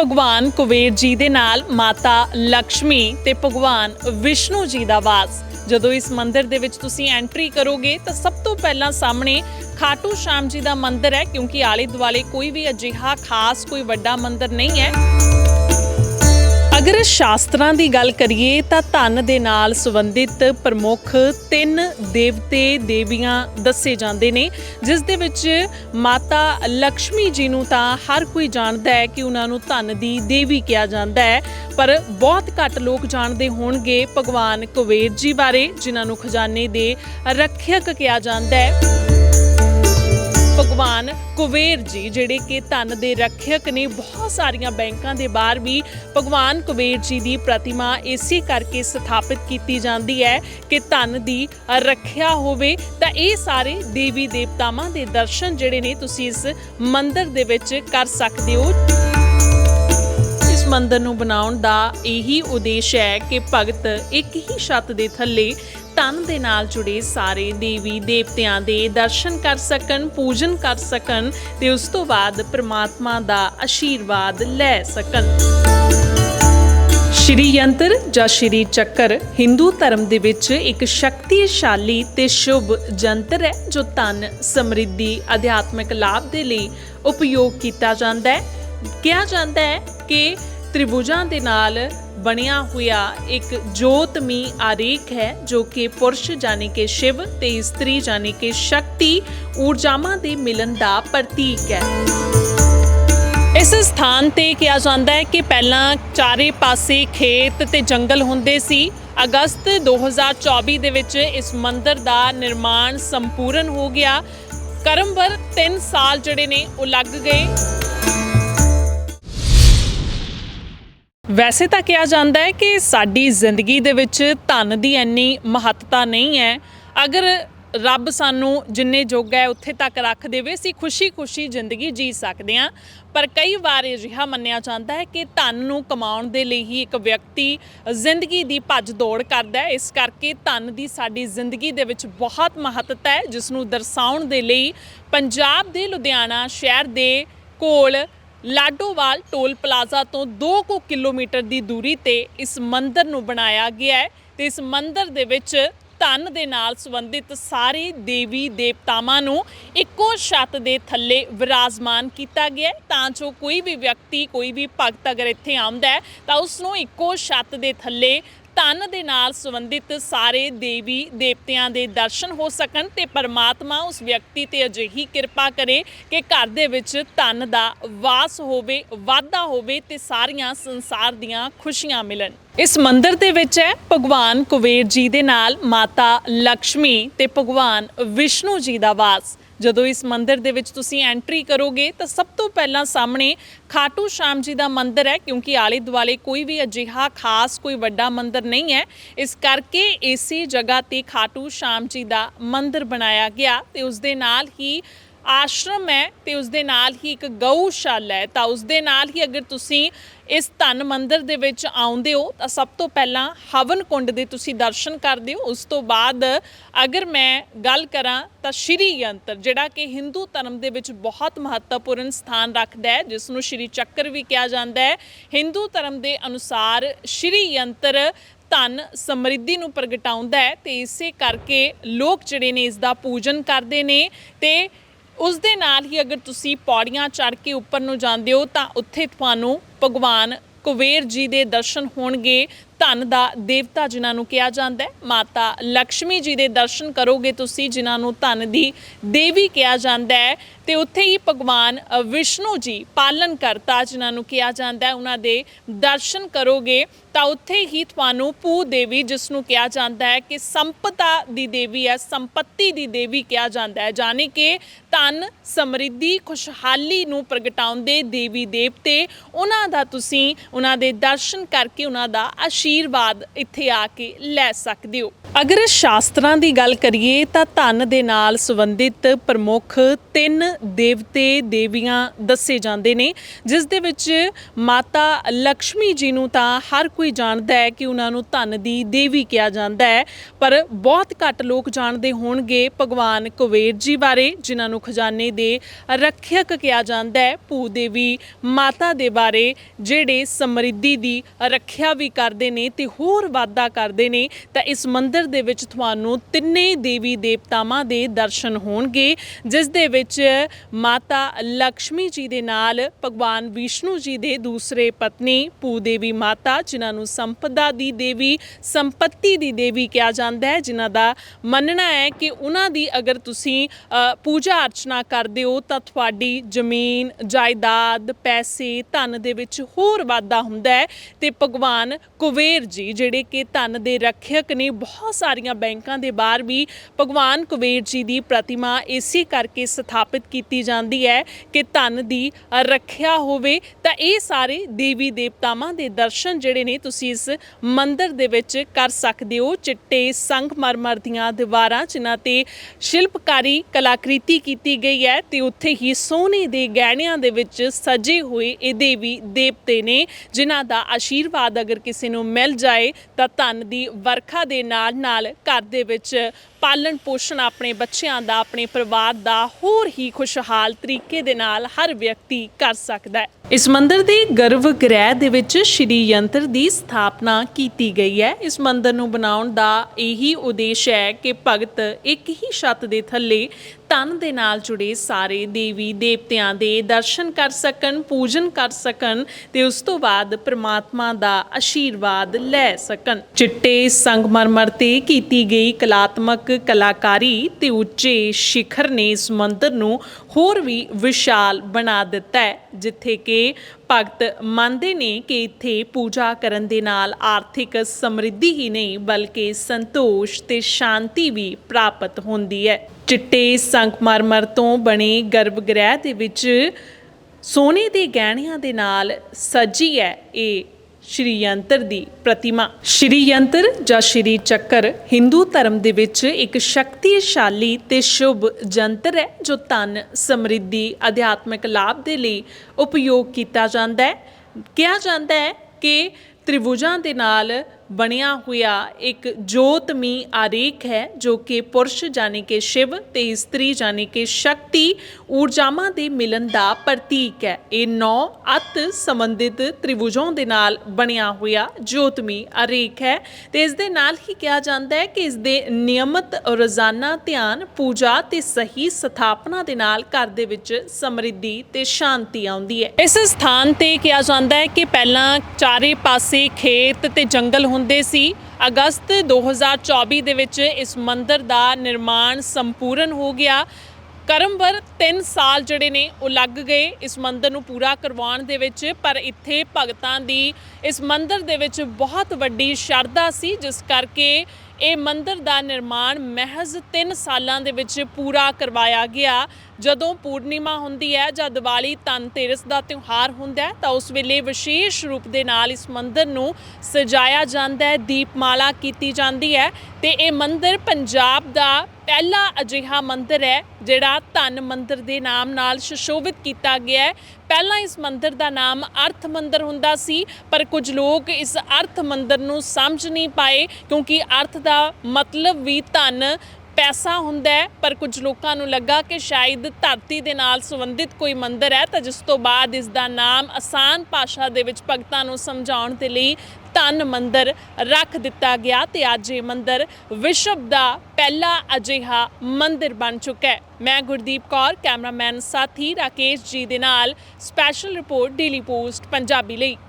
ਭਗਵਾਨ ਕੁਬੇਰ ਜੀ ਦੇ ਨਾਲ ਮਾਤਾ ਲక్ష్ਮੀ ਤੇ ਭਗਵਾਨ ਵਿਸ਼ਨੂੰ ਜੀ ਦਾ ਵਾਸ। ਜਦੋਂ ਇਸ ਮੰਦਿਰ ਦੇ ਵਿੱਚ ਤੁਸੀਂ ਐਂਟਰੀ ਕਰੋਗੇ ਤਾਂ ਸਭ ਤੋਂ ਪਹਿਲਾਂ ਸਾਹਮਣੇ ਖਾਟੂ ਸ਼ਾਮ ਜੀ ਦਾ ਮੰਦਿਰ ਹੈ, ਕਿਉਂਕਿ ਆਲੇ ਦੁਆਲੇ ਕੋਈ ਵੀ ਅਜਿਹਾ ਖਾਸ ਕੋਈ ਵੱਡਾ ਮੰਦਿਰ ਨਹੀਂ ਹੈ। ਅਗਰ ਸ਼ਾਸਤਰਾਂ ਦੀ ਗੱਲ ਕਰੀਏ ਤਾਂ ਧਨ ਦੇ ਨਾਲ ਸੰਬੰਧਿਤ ਪ੍ਰਮੁੱਖ ਤਿੰਨ ਦੇਵਤੇ ਦੇਵੀਆਂ ਦੱਸੇ ਜਾਂਦੇ ਨੇ, ਜਿਸ ਦੇ ਵਿੱਚ ਮਾਤਾ ਲక్ష్ਮੀ ਜੀ ਨੂੰ ਤਾਂ ਹਰ ਕੋਈ ਜਾਣਦਾ ਹੈ ਕਿ ਉਹਨਾਂ ਨੂੰ ਧਨ ਦੀ ਦੇਵੀ ਕਿਹਾ ਜਾਂਦਾ ਹੈ, ਪਰ ਬਹੁਤ ਘੱਟ ਲੋਕ ਜਾਣਦੇ ਹੋਣਗੇ ਭਗਵਾਨ ਕੁਬੇਰ ਜੀ ਬਾਰੇ, ਜਿਨ੍ਹਾਂ ਨੂੰ ਖਜ਼ਾਨੇ ਦੇ ਰੱਖਿਅਕ ਕਿਹਾ ਜਾਂਦਾ ਹੈ। ਭਗਵਾਨ ਕੁਬੇਰ ਜੀ, ਜਿਹੜੇ ਕਿ ਧਨ ਦੇ ਰੱਖਿਅਕ ਨੇ, ਬਹੁਤ ਸਾਰੀਆਂ ਬੈਂਕਾਂ ਦੇ ਬਾਹਰ ਵੀ ਭਗਵਾਨ ਕੁਬੇਰ ਜੀ ਦੀ ਪ੍ਰਤਿਮਾ ਇਸੇ ਕਰਕੇ ਸਥਾਪਿਤ ਕੀਤੀ ਜਾਂਦੀ ਹੈ ਕਿ ਧਨ ਦੀ ਰੱਖਿਆ ਹੋਵੇ। ਤਾਂ ਇਹ ਸਾਰੇ ਦੇਵੀ ਦੇਵਤਾਵਾਂ ਦੇ ਦਰਸ਼ਨ ਜਿਹੜੇ ਨੇ ਤੁਸੀਂ ਇਸ ਮੰਦਿਰ ਦੇ ਵਿੱਚ ਕਰ ਸਕਦੇ ਹੋ। ਇਸ ਮੰਦਿਰ ਨੂੰ ਬਣਾਉਣ ਦਾ ਇਹੀ ਉਦੇਸ਼ ਹੈ ਕਿ ਭਗਤ ਇੱਕ ਹੀ ਛੱਤ ਦੇ ਥੱਲੇ ਧਨ ਦੇ ਨਾਲ ਜੁੜੇ ਸਾਰੇ ਦੇਵੀ ਦੇਵਤਿਆਂ ਦੇ ਦਰਸ਼ਨ ਕਰ ਸਕਣ, ਪੂਜਨ ਕਰ ਸਕਣ ਤੇ ਉਸ ਤੋਂ ਬਾਅਦ ਪ੍ਰਮਾਤਮਾ ਦਾ ਆਸ਼ੀਰਵਾਦ ਲੈ ਸਕਣ। ਸ਼੍ਰੀ ਯੰਤਰ ਜਾਂ ਸ਼੍ਰੀ ਚੱਕਰ ਹਿੰਦੂ ਧਰਮ ਦੇ ਵਿੱਚ ਇੱਕ ਸ਼ਕਤੀਸ਼ਾਲੀ ਤੇ ਸ਼ੁਭ ਜੰਤਰ ਹੈ, ਜੋ ਧਨ ਸਮਰਿੱਧੀ, ਅਧਿਆਤਮਿਕ ਲਾਭ ਦੇ ਲਈ ਉਪਯੋਗ ਕੀਤਾ ਜਾਂਦਾ ਹੈ। ਕਿਹਾ ਜਾਂਦਾ ਹੈ ਕਿ ਤ੍ਰਿਭੁਜਾਂ ਦੇ ਨਾਲ ਬਣਿਆ ਹੋਇਆ ਇੱਕ ਜੋਤਮੀ ਆਰੇਖ ਹੈ, ਜੋ ਕਿ ਪੁਰਸ਼ ਜਾਨੀ ਕਿ ਸ਼ਿਵ ਤੇ ਇਸਤਰੀ ਜਾਨੀ ਕਿ ਸ਼ਕਤੀ ਊਰਜਾਵਾਂ ਦੇ ਮਿਲਨ ਦਾ ਪ੍ਰਤੀਕ ਹੈ। ਇਸ ਸਥਾਨ ਤੇ ਕਿਹਾ ਜਾਂਦਾ ਹੈ ਕਿ ਪਹਿਲਾਂ ਚਾਰੇ ਪਾਸੇ ਖੇਤ ਤੇ ਜੰਗਲ ਹੁੰਦੇ ਸੀ। ਅਗਸਤ 2024 ਦੇ ਵਿੱਚ ਇਸ ਮੰਦਿਰ ਦਾ ਨਿਰਮਾਣ ਸੰਪੂਰਨ ਹੋ ਗਿਆ। ਕਰਮਵਰ 3 ਸਾਲ ਜਿਹੜੇ ਨੇ, ਉਹ ਲੱਗ ਗਏ। ਵੈਸੇ ਤਾਂ ਕਿਹਾ ਜਾਂਦਾ ਹੈ ਕਿ ਸਾਡੀ ਜ਼ਿੰਦਗੀ ਦੇ ਵਿੱਚ ਧਨ ਦੀ ਇੰਨੀ ਮਹੱਤਤਾ ਨਹੀਂ ਹੈ। ਅਗਰ ਰੱਬ ਸਾਨੂੰ ਜਿੰਨੇ ਜੋਗਾ ਹੈ ਉੱਥੇ ਤੱਕ ਰੱਖ ਦੇਵੇ, ਅਸੀਂ ਖੁਸ਼ੀ-ਖੁਸ਼ੀ ਜ਼ਿੰਦਗੀ ਜੀ ਸਕਦੇ ਹਾਂ। ਪਰ ਕਈ ਵਾਰ ਅਜਿਹਾ ਮੰਨਿਆ ਜਾਂਦਾ ਹੈ ਕਿ ਧਨ ਨੂੰ ਕਮਾਉਣ ਦੇ ਲਈ ਹੀ ਇੱਕ ਵਿਅਕਤੀ ਜ਼ਿੰਦਗੀ ਦੀ ਭੱਜ ਦੌੜ ਕਰਦਾ ਹੈ। ਇਸ ਕਰਕੇ ਧਨ ਦੀ ਸਾਡੀ ਜ਼ਿੰਦਗੀ ਦੇ ਵਿੱਚ ਬਹੁਤ ਮਹੱਤਤਾ ਹੈ, ਜਿਸ ਨੂੰ ਦਰਸਾਉਣ ਦੇ ਲਈ ਪੰਜਾਬ ਦੇ ਲੁਧਿਆਣਾ ਸ਼ਹਿਰ ਦੇ ਕੋਲ ਲਾਡੋਵਾਲ ਟੋਲ ਪਲਾਜ਼ਾ ਤੋਂ 2 ਕੁ ਕਿਲੋਮੀਟਰ ਦੀ ਦੂਰੀ ਤੇ ਇਸ ਮੰਦਿਰ ਨੂੰ ਬਣਾਇਆ ਗਿਆ ਹੈ ਤੇ ਇਸ ਮੰਦਿਰ ਦੇ ਵਿੱਚ ਧਨ ਦੇ ਨਾਲ ਸੰਬੰਧਿਤ ਸਾਰੇ ਦੇਵੀ ਦੇਵਤਾਵਾਂ ਨੂੰ ਇੱਕੋ ਛੱਤ ਦੇ ਥੱਲੇ ਵਿਰਾਜਮਾਨ ਕੀਤਾ ਗਿਆ ਤਾਂ ਜੋ ਕੋਈ ਵੀ ਵਿਅਕਤੀ, ਕੋਈ ਵੀ ਭਗਤ ਅਗਰ ਇੱਥੇ ਆਉਂਦਾ ਹੈ, ਤਾਂ ਉਸ ਨੂੰ ਇੱਕੋ ਛੱਤ ਦੇ ਥੱਲੇ ਧਨ ਦੇ ਨਾਲ ਸੰਬੰਧਿਤ ਸਾਰੇ ਦੇਵੀ ਦੇਵਤਿਆਂ ਦੇ ਦਰਸ਼ਨ ਹੋ ਸਕਣ ਤੇ ਪਰਮਾਤਮਾ ਉਸ ਵਿਅਕਤੀ ਤੇ ਅਜਿਹੀ ਕਿਰਪਾ ਕਰੇ ਕਿ ਘਰ ਦੇ ਵਿੱਚ ਧਨ ਦਾ ਵਾਸ ਹੋਵੇ, ਵਾਧਾ ਹੋਵੇ ਤੇ ਸਾਰੀਆਂ ਸੰਸਾਰ ਦੀਆਂ ਖੁਸ਼ੀਆਂ ਮਿਲਣ। ਇਸ ਮੰਦਿਰ ਦੇ ਵਿੱਚ ਹੈ, ਭਗਵਾਨ ਕੁਬੇਰ ਜੀ ਦੇ ਨਾਲ ਮਾਤਾ ਲక్ష్ਮੀ ਤੇ ਭਗਵਾਨ ਵਿਸ਼ਨੂੰ ਜੀ ਦਾ ਵਾਸ। ਜਦੋਂ ਇਸ ਮੰਦਿਰ ਦੇ ਵਿੱਚ ਤੁਸੀਂ ਐਂਟਰੀ ਕਰੋਗੇ, ਤਾਂ ਸਭ ਤੋਂ ਪਹਿਲਾਂ ਸਾਹਮਣੇ ਖਾਟੂ ਸ਼ਾਮ ਜੀ ਦਾ ਮੰਦਿਰ ਹੈ, ਕਿਉਂਕਿ ਆਲੇ ਦੁਆਲੇ ਕੋਈ ਵੀ ਅਜਿਹਾ ਖਾਸ ਕੋਈ ਵੱਡਾ ਮੰਦਿਰ ਨਹੀਂ ਹੈ। ਇਸ ਕਰਕੇ ਇਸੇ ਜਗ੍ਹਾ ਤੇ ਖਾਟੂ ਸ਼ਾਮ ਜੀ ਦਾ ਮੰਦਿਰ ਬਣਾਇਆ ਗਿਆ ਤੇ ਉਸ ਦੇ ਨਾਲ ਹੀ ਆਸ਼ਰਮ ਹੈ ਤੇ ਉਸ ਦੇ ਨਾਲ ਹੀ ਇੱਕ ਗਊਸ਼ਾਲਾ ਹੈ। ਤਾਂ ਉਸ ਦੇ ਨਾਲ ਹੀ ਅਗਰ ਤੁਸੀਂ ਇਸ ਧਨ ਮੰਦਿਰ ਦੇ ਵਿੱਚ ਆਉਂਦੇ ਹੋ, ਤਾਂ ਸਭ ਤੋਂ ਪਹਿਲਾਂ ਹਵਨ ਕੁੰਡ ਦੇ ਤੁਸੀਂ ਦਰਸ਼ਨ ਕਰਦੇ ਹੋ। ਉਸ ਤੋਂ ਬਾਅਦ ਅਗਰ ਮੈਂ ਗੱਲ ਕਰਾਂ, ਤਾਂ ਸ਼੍ਰੀ ਯੰਤਰ, ਜਿਹੜਾ ਕਿ ਹਿੰਦੂ ਧਰਮ ਦੇ ਵਿੱਚ ਬਹੁਤ ਮਹੱਤਵਪੂਰਨ ਸਥਾਨ ਰੱਖਦਾ ਹੈ, ਜਿਸ ਨੂੰ ਸ਼੍ਰੀ ਚੱਕਰ ਵੀ ਕਿਹਾ ਜਾਂਦਾ ਹੈ। ਹਿੰਦੂ ਧਰਮ ਦੇ ਅਨੁਸਾਰ ਸ਼੍ਰੀ ਯੰਤਰ ਧਨ ਸਮਰਿੱਧੀ ਨੂੰ ਪ੍ਰਗਟਾਉਂਦਾ ਹੈ ਤੇ ਇਸੇ ਕਰਕੇ ਲੋਕ ਜਿਹੜੇ ਨੇ ਇਸ ਦਾ ਪੂਜਨ ਕਰਦੇ ਨੇ ਤੇ ਉਸ ਦੇ ਨਾਲ ਹੀ ਅਗਰ ਤੁਸੀਂ ਪੌੜੀਆਂ ਚੜ੍ਹ ਕੇ ਉੱਪਰ ਨੂੰ ਜਾਂਦੇ ਹੋ, ਤਾਂ ਉੱਥੇ ਤੁਹਾਨੂੰ ਭਗਵਾਨ ਕੁਬੇਰ ਜੀ ਦੇ ਦਰਸ਼ਨ ਹੋਣਗੇ। ਧਨ ਦਾ ਦੇਵਤਾ ਜਿਨ੍ਹਾਂ ਨੂੰ ਕਿਹਾ ਜਾਂਦਾ ਹੈ। ਮਾਤਾ ਲక్ష్ਮੀ ਜੀ ਦੇ ਦਰਸ਼ਨ ਕਰੋਗੇ ਤੁਸੀਂ, ਜਿਨ੍ਹਾਂ ਨੂੰ ਧਨ ਦੀ ਦੇਵੀ ਕਿਹਾ ਜਾਂਦਾ ਹੈ। ਤੇ ਉੱਥੇ ਹੀ ਭਗਵਾਨ ਵਿਸ਼ਨੂੰ ਜੀ ਪਾਲਨ ਕਰਤਾ, ਜਿਨ੍ਹਾਂ ਨੂੰ ਕਿਹਾ ਜਾਂਦਾ ਹੈ, ਉਹਨਾਂ ਦੇ ਦਰਸ਼ਨ ਕਰੋਗੇ, ਤਾਂ ਉੱਥੇ ਹੀ ਤੁਹਾਨੂੰ ਪੂ ਦੇਵੀ ਜਿਸ ਨੂੰ ਕਿਹਾ ਜਾਂਦਾ ਹੈ ਕਿ ਸੰਪਤਾ ਦੀ ਦੇਵੀ ਹੈ, ਸੰਪਤੀ ਦੀ ਦੇਵੀ ਕਿਹਾ ਜਾਂਦਾ ਹੈ, ਜਾਣੀ ਕਿ ਧਨ ਸਮਰਿੱਧੀ, ਖੁਸ਼ਹਾਲੀ ਨੂੰ ਪ੍ਰਗਟਾਉਂਦੇ ਦੇਵੀ ਦੇਵਤੇ, ਉਹਨਾਂ ਦਾ ਤੁਸੀਂ ਉਹਨਾਂ ਦੇ ਦਰਸ਼ਨ ਕਰਕੇ ਉਹਨਾਂ ਦਾ ਆਸ਼ੀਰਵਾਦ ਇੱਥੇ ਆ ਕੇ ਲੈ ਸਕਦੇ ਹੋ। ਅਗਰ ਸ਼ਾਸਤਰਾਂ ਦੀ ਗੱਲ ਕਰੀਏ ਤਾਂ ਧਨ ਦੇ ਨਾਲ ਸੰਬੰਧਿਤ ਪ੍ਰਮੁੱਖ ਤਿੰਨ ਦੇਵਤੇ ਦੇਵੀਆਂ ਦੱਸੇ ਜਾਂਦੇ ਨੇ, ਜਿਸ ਦੇ ਵਿੱਚ ਮਾਤਾ ਲక్ష్ਮੀ ਜੀ ਨੂੰ ਤਾਂ ਹਰ ਕੋਈ ਜਾਣਦਾ ਹੈ ਕਿ ਉਹਨਾਂ ਨੂੰ ਧਨ ਦੀ ਦੇਵੀ ਕਿਹਾ ਜਾਂਦਾ ਹੈ, ਪਰ ਬਹੁਤ ਘੱਟ ਲੋਕ ਜਾਣਦੇ ਹੋਣਗੇ ਭਗਵਾਨ ਕੁਬੇਰ ਜੀ ਬਾਰੇ, ਜਿਨ੍ਹਾਂ ਨੂੰ ਖਜ਼ਾਨੇ ਦੇ ਰੱਖਿਅਕ ਕਿਹਾ ਜਾਂਦਾ ਹੈ, ਭੂ ਦੇਵੀ ਮਾਤਾ ਦੇ ਬਾਰੇ, ਜਿਹੜੇ ਸਮਰਿੱਧੀ ਦੀ ਰੱਖਿਆ ਵੀ ਕਰਦੇ ਨੇ ਤੇ ਹੋਰ ਵਾਧਾ ਕਰਦੇ ਨੇ, ਤਾਂ ਇਸ ਮੰਦਰ ਦੇ ਵਿੱਚ ਤੁਹਾਨੂੰ ਤਿੰਨੇ ਦੇਵੀ ਦੇਵਤਾਵਾਂ ਦੇ ਦਰਸ਼ਨ ਹੋਣਗੇ, ਜਿਸ ਦੇ ਵਿੱਚ ਮਾਤਾ ਲక్ష్ਮੀ ਜੀ ਦੇ ਨਾਲ ਭਗਵਾਨ ਵਿਸ਼ਨੂੰ ਜੀ ਦੇ ਦੂਸਰੇ ਪਤਨੀ ਭੂ ਦੇਵੀ ਮਾਤਾ, ਜਿਨ੍ਹਾਂ ਨੂੰ ਸੰਪਦਾ ਦੀ ਦੇਵੀ, ਸੰਪਤੀ ਦੀ ਦੇਵੀ ਕਿਹਾ ਜਾਂਦਾ ਹੈ, ਜਿਨ੍ਹਾਂ ਦਾ ਮੰਨਣਾ ਹੈ ਕਿ ਉਹਨਾਂ ਦੀ ਅਗਰ ਤੁਸੀਂ ਪੂਜਾ ਅਰਚਨਾ ਕਰਦੇ ਹੋ ਤਾਂ ਤੁਹਾਡੀ ਜ਼ਮੀਨ, ਜਾਇਦਾਦ, ਪੈਸੇ ਧਨ ਦੇ ਵਿੱਚ ਹੋਰ ਵਾਧਾ ਹੁੰਦਾ ਹੈ ਤੇ ਭਗਵਾਨ ਕੁਬੇਰ ਜੀ, ਜਿਹੜੇ ਕਿ ਧਨ ਦੇ ਰੱਖਿਅਕ ਨੇ, ਬਹੁਤ ਬਹੁਤ ਸਾਰੀਆਂ ਬੈਂਕਾਂ ਦੇ ਬਾਹਰ ਵੀ ਭਗਵਾਨ ਕੁਬੇਰ ਜੀ ਦੀ ਪ੍ਰਤਿਮਾ ਇਸੇ ਕਰਕੇ ਸਥਾਪਿਤ ਕੀਤੀ ਜਾਂਦੀ ਹੈ ਕਿ ਧਨ ਦੀ ਰੱਖਿਆ ਹੋਵੇ। ਤਾਂ ਇਹ ਸਾਰੇ ਦੇਵੀ ਦੇਵਤਾਵਾਂ ਦੇ ਦਰਸ਼ਨ ਜਿਹੜੇ ਨੇ ਤੁਸੀਂ ਇਸ ਮੰਦਿਰ ਦੇ ਵਿੱਚ ਕਰ ਸਕਦੇ ਹੋ। ਚਿੱਟੇ ਸੰਗਮਰਮਰ ਦੀਆਂ ਦੀਵਾਰਾਂ ਜਿਨ੍ਹਾਂ ਤੇ ਸ਼ਿਲਪਕਾਰੀ ਕਲਾਕ੍ਰਿਤੀ ਕੀਤੀ ਗਈ ਹੈ ਤੇ ਉੱਥੇ ਹੀ ਸੋਨੇ ਦੇ ਗਹਿਣਿਆਂ ਦੇ ਵਿੱਚ ਸਜੇ ਹੋਏ ਇਹ ਦੇਵੀ ਦੇਵਤੇ ਨੇ, ਜਿਨ੍ਹਾਂ ਦਾ ਆਸ਼ੀਰਵਾਦ ਅਗਰ ਕਿਸੇ ਨੂੰ ਮਿਲ ਜਾਏ ਤਾਂ ਧਨ ਦੀ ਵਰਖਾ ਦੇ ਨਾਲ ਨਾਲ ਘਰ ਦੇ ਵਿੱਚ ਪਾਲਣ ਪੋਸ਼ਣ ਆਪਣੇ ਬੱਚਿਆਂ ਦਾ, ਆਪਣੇ ਪਰਿਵਾਰ ਦਾ ਹੋਰ ਹੀ ਖੁਸ਼ਹਾਲ ਤਰੀਕੇ ਦੇ ਨਾਲ ਹਰ ਵਿਅਕਤੀ ਕਰ ਸਕਦਾ ਹੈ। ਇਸ ਮੰਦਿਰ ਦੇ ਗਰਭ ਗ੍ਰਹਿ ਦੇ ਵਿੱਚ ਸ਼੍ਰੀ ਯੰਤਰ ਦੀ ਸਥਾਪਨਾ ਕੀਤੀ ਗਈ ਹੈ। ਇਸ ਮੰਦਿਰ ਨੂੰ ਬਣਾਉਣ ਦਾ ਇਹੀ ਉਦੇਸ਼ ਹੈ ਕਿ ਭਗਤ ਇੱਕ ਹੀ ਛੱਤ ਦੇ ਥੱਲੇ ਧਨ ਦੇ ਨਾਲ ਜੁੜੇ ਸਾਰੇ ਦੇਵੀ ਦੇਵਤਿਆਂ ਦੇ ਦਰਸ਼ਨ ਕਰ ਸਕਣ, ਪੂਜਨ ਕਰ ਸਕਣ ਤੇ ਉਸ ਤੋਂ ਬਾਅਦ ਪ੍ਰਮਾਤਮਾ ਦਾ ਆਸ਼ੀਰਵਾਦ ਲੈ ਸਕਣ। ਚਿੱਟੇ ਸੰਗਮਰਮਰ ਤੇ ਕੀਤੀ ਗਈ ਕਲਾਤਮਕ ਕਲਾਕਾਰੀ ਤੇ ਉੱਚੇ ਸਿਖਰ ਨੇ ਇਸ ਮੰਦਿਰ ਨੂੰ ਹੋਰ ਵੀ ਵਿਸ਼ਾਲ ਬਣਾ ਦਿੱਤਾ ਹੈ, ਜਿੱਥੇ ਕਿ ਭਗਤ ਮੰਨਦੇ ਨੇ ਕਿ ਇੱਥੇ ਪੂਜਾ ਕਰਨ ਦੇ ਨਾਲ ਆਰਥਿਕ ਸਮਰਿੱਧੀ ਹੀ ਨਹੀਂ, ਬਲਕਿ ਸੰਤੋਸ਼ ਤੇ ਸ਼ਾਂਤੀ ਵੀ ਪ੍ਰਾਪਤ ਹੁੰਦੀ ਹੈ। ਚਿੱਟੇ ਸੰਗਮਰਮਰ ਤੋਂ ਬਣੇ ਗਰਭਗ੍ਰਹਿ ਦੇ ਵਿੱਚ ਸੋਨੇ ਦੇ ਗਹਿਣਿਆਂ ਦੇ ਨਾਲ ਸਜੀ ਹੈ ਇਹ ਸ਼੍ਰੀ ਯੰਤਰ ਦੀ ਪ੍ਰਤਿਮਾ। ਸ਼੍ਰੀ ਯੰਤਰ ਜਾਂ ਸ਼੍ਰੀ ਚੱਕਰ ਹਿੰਦੂ ਧਰਮ ਦੇ ਵਿੱਚ ਇੱਕ ਸ਼ਕਤੀਸ਼ਾਲੀ ਤੇ ਸ਼ੁਭ ਜੰਤਰ ਹੈ, ਜੋ ਧਨ, ਸਮਰਿੱਧੀ, ਅਧਿਆਤਮਿਕ ਲਾਭ ਦੇ ਲਈ ਉਪਯੋਗ ਕੀਤਾ ਜਾਂਦਾ ਹੈ। ਕਿਹਾ ਜਾਂਦਾ ਹੈ ਕਿ ਤ੍ਰਿਭੁਜਾਂ ਦੇ ਨਾਲ ਬਣਿਆ ਹੋਇਆ ਇੱਕ ਜੋਤਮੀ ਆਰੇਖ ਹੈ ਜੋ ਕਿ ਪੁਰਸ਼ ਜਾਨੀ ਕਿ ਸ਼ਿਵ ਤੇ ਇਸਤਰੀ ਜਾਨੀ ਕਿ ਸ਼ਕਤੀ ਊਰਜਾਵਾਂ ਦੇ ਮਿਲਨ ਦਾ ਪ੍ਰਤੀਕ ਹੈ। ਇਹ ਨੌ ਅਤ ਸੰਬੰਧਿਤ ਤ੍ਰਿਭੁਜਾਂ ਦੇ ਨਾਲ ਬਣਿਆ ਹੋਇਆ ਜੋਤਮੀ ਆਰੇਖ ਹੈ ਤੇ ਇਸ ਦੇ ਨਾਲ ਹੀ ਕਿਹਾ ਜਾਂਦਾ ਹੈ ਕਿ ਇਸ ਦੇ ਨਿਯਮਿਤ ਰੋਜ਼ਾਨਾ ਧਿਆਨ, ਪੂਜਾ ਤੇ ਸਹੀ ਸਥਾਪਨਾ ਦੇ ਨਾਲ ਘਰ ਦੇ ਵਿੱਚ ਸਮਰਿੱਧੀ ਤੇ ਸ਼ਾਂਤੀ ਆਉਂਦੀ ਹੈ। ਇਸ ਸਥਾਨ ਤੇ ਕਿਹਾ ਜਾਂਦਾ ਹੈ ਕਿ ਪਹਿਲਾਂ ਚਾਰੇ ਪਾਸੇ ਖੇਤ ਤੇ ਜੰਗਲ ਹੁੰਦੇ ਸੀ। ਅਗਸਤ 2024 ਦੇ ਵਿੱਚ ਇਸ ਮੰਦਿਰ ਦਾ ਨਿਰਮਾਣ ਸੰਪੂਰਨ ਹੋ ਗਿਆ। ਕਰਮਵਰ 3 ਸਾਲ ਜਿਹੜੇ ਨੇ, ਉਹ ਲੱਗ ਗਏ ਇਸ ਮੰਦਿਰ ਨੂੰ ਪੂਰਾ ਕਰਵਾਉਣ ਦੇ ਵਿੱਚ। ਪਰ ਇੱਥੇ ਭਗਤਾਂ ਦੀ ਇਸ ਮੰਦਿਰ ਦੇ ਵਿੱਚ ਬਹੁਤ ਵੱਡੀ ਸ਼ਰਧਾ ਸੀ, ਜਿਸ ਕਰਕੇ ਇਹ ਮੰਦਿਰ ਦਾ ਨਿਰਮਾਣ ਮਹਿਜ਼ 3 ਸਾਲਾਂ ਦੇ ਵਿੱਚ ਪੂਰਾ ਕਰਵਾਇਆ ਗਿਆ। ਜਦੋਂ ਪੂਰਨਿਮਾ ਹੁੰਦੀ ਹੈ ਜਾਂ ਦੀਵਾਲੀ ਧਨਤੇਰਸ ਦਾ ਤਿਉਹਾਰ ਹੁੰਦਾ ਹੈ, ਤਾਂ ਉਸ ਵੇਲੇ ਵਿਸ਼ੇਸ਼ ਰੂਪ ਦੇ ਨਾਲ ਇਸ ਮੰਦਿਰ ਨੂੰ ਸਜਾਇਆ ਜਾਂਦਾ ਹੈ, ਦੀਪਮਾਲਾ ਕੀਤੀ ਜਾਂਦੀ ਹੈ ਤੇ ਇਹ ਮੰਦਿਰ ਪੰਜਾਬ ਦਾ ਪਹਿਲਾ ਅਜਿਹਾ ਮੰਦਿਰ ਹੈ, ਜਿਹੜਾ ਧਨ ਮੰਦਿਰ ਦੇ ਨਾਮ ਨਾਲ ਸੁਸ਼ੋਭਿਤ ਕੀਤਾ ਗਿਆ ਹੈ। ਪਹਿਲਾਂ ਇਸ ਮੰਦਿਰ ਦਾ ਨਾਮ ਅਰਥ ਮੰਦਿਰ ਹੁੰਦਾ ਸੀ, ਪਰ ਕੁਝ ਲੋਕ ਇਸ ਅਰਥ ਮੰਦਿਰ ਨੂੰ ਸਮਝ ਨਹੀਂ ਪਾਏ, ਕਿਉਂਕਿ ਅਰਥ ਦਾ ਮਤਲਬ ਵੀ ਧਨ ਪੈਸਾ ਹੁੰਦਾ ਹੈ, ਪਰ ਕੁਝ ਲੋਕਾਂ ਨੂੰ ਲੱਗਾ ਕਿ ਸ਼ਾਇਦ ਧਰਤੀ ਦੇ ਨਾਲ ਸੰਬੰਧਿਤ ਕੋਈ ਮੰਦਿਰ ਹੈ, ਤਾਂ ਜਿਸ ਤੋਂ ਬਾਅਦ ਇਸ ਦਾ ਨਾਮ ਆਸਾਨ ਭਾਸ਼ਾ ਦੇ ਵਿੱਚ ਭਗਤਾਂ ਨੂੰ ਸਮਝਾਉਣ ਦੇ ਲਈ ਧਨ ਮੰਦਿਰ ਰੱਖ ਦਿੱਤਾ ਗਿਆ ਤੇ ਅੱਜ ਇਹ ਮੰਦਿਰ ਵਿਸ਼ਵ ਦਾ ਪਹਿਲਾ ਅਜਿਹਾ ਮੰਦਿਰ ਬਣ ਚੁੱਕਾ ਹੈ। ਮੈਂ ਗੁਰਦੀਪ ਕੌਰ, ਕੈਮਰਾਮੈਨ ਸਾਥੀ ਰਾਕੇਸ਼ ਜੀ ਦੇ ਨਾਲ special report daily post Punjabi ਲਈ।